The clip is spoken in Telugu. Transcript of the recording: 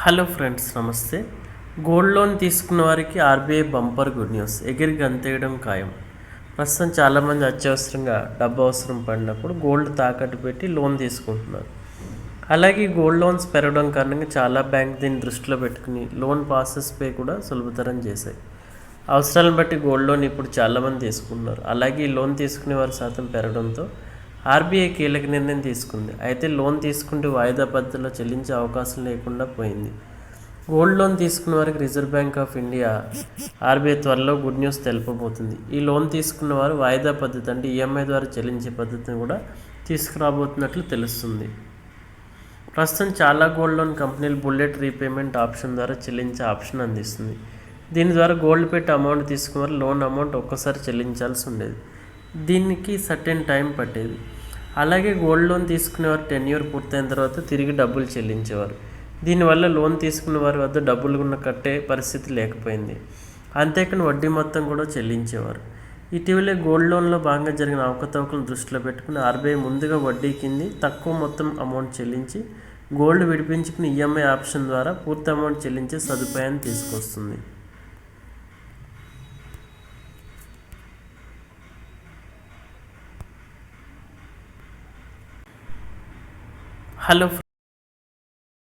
హలో ఫ్రెండ్స్ నమస్తే. గోల్డ్ లోన్ తీసుకున్న వారికి ఆర్బీఐ బంపర్ గుడ్ న్యూస్. ఎగిరి గంతేయడం ఖాయం. ప్రస్తుతం చాలామంది అత్యవసరంగా డబ్బు అవసరం పడినప్పుడు గోల్డ్ తాకట్టు పెట్టి లోన్ తీసుకుంటున్నారు. అలాగే గోల్డ్ లోన్స్ పెరగడం కారణంగా చాలా బ్యాంక్ దీన్ని దృష్టిలో పెట్టుకుని లోన్ ప్రాసెస్ పే కూడా సులభతరం చేశాయి. అవసరాలను బట్టి గోల్డ్ లోన్ ఇప్పుడు చాలామంది తీసుకుంటున్నారు. అలాగే ఈ లోన్ తీసుకునే వారి శాతం పెరగడంతో ఆర్బీఐ కీలక నిర్ణయం తీసుకుంది. అయితే లోన్ తీసుకుంటే వాయిదా పద్ధతిలో చెల్లించే అవకాశం లేకుండా పోయింది. గోల్డ్ లోన్ తీసుకున్న వారికి Reserve Bank of India RBI త్వరలో గుడ్ న్యూస్ తెలుపబోతుంది. ఈ లోన్ తీసుకున్న వారు వాయిదా పద్ధతి అంటే ఈఎంఐ ద్వారా చెల్లించే పద్ధతిని కూడా తీసుకురాబోతున్నట్లు తెలుస్తుంది. ప్రస్తుతం చాలా గోల్డ్ లోన్ కంపెనీలు బుల్లెట్ రీపేమెంట్ ఆప్షన్ ద్వారా చెల్లించే ఆప్షన్ అందిస్తుంది. దీని ద్వారా గోల్డ్ పెట్టి అమౌంట్ తీసుకున్న లోన్ అమౌంట్ ఒక్కసారి చెల్లించాల్సి ఉండేది. దీనికి సర్టెన్ టైం పట్టేది. అలాగే గోల్డ్ లోన్ తీసుకునేవారు టెన్ ఇయర్ పూర్తయిన తర్వాత తిరిగి డబ్బులు చెల్లించేవారు. దీనివల్ల లోన్ తీసుకున్న వారి వద్ద డబ్బులు ఉన్న కట్టే పరిస్థితి లేకపోయింది. అంతేకాని వడ్డీ మొత్తం కూడా చెల్లించేవారు. ఇటీవలే గోల్డ్ లోన్లో భాగంగా జరిగిన అవకతవకలను దృష్టిలో పెట్టుకుని ఆర్బీఐ ముందుగా వడ్డీ కింది తక్కువ మొత్తం అమౌంట్ చెల్లించి గోల్డ్ విడిపించుకుని ఈఎంఐ ఆప్షన్ ద్వారా పూర్తి అమౌంట్ చెల్లించే సదుపాయాన్ని తీసుకొస్తుంది. హలో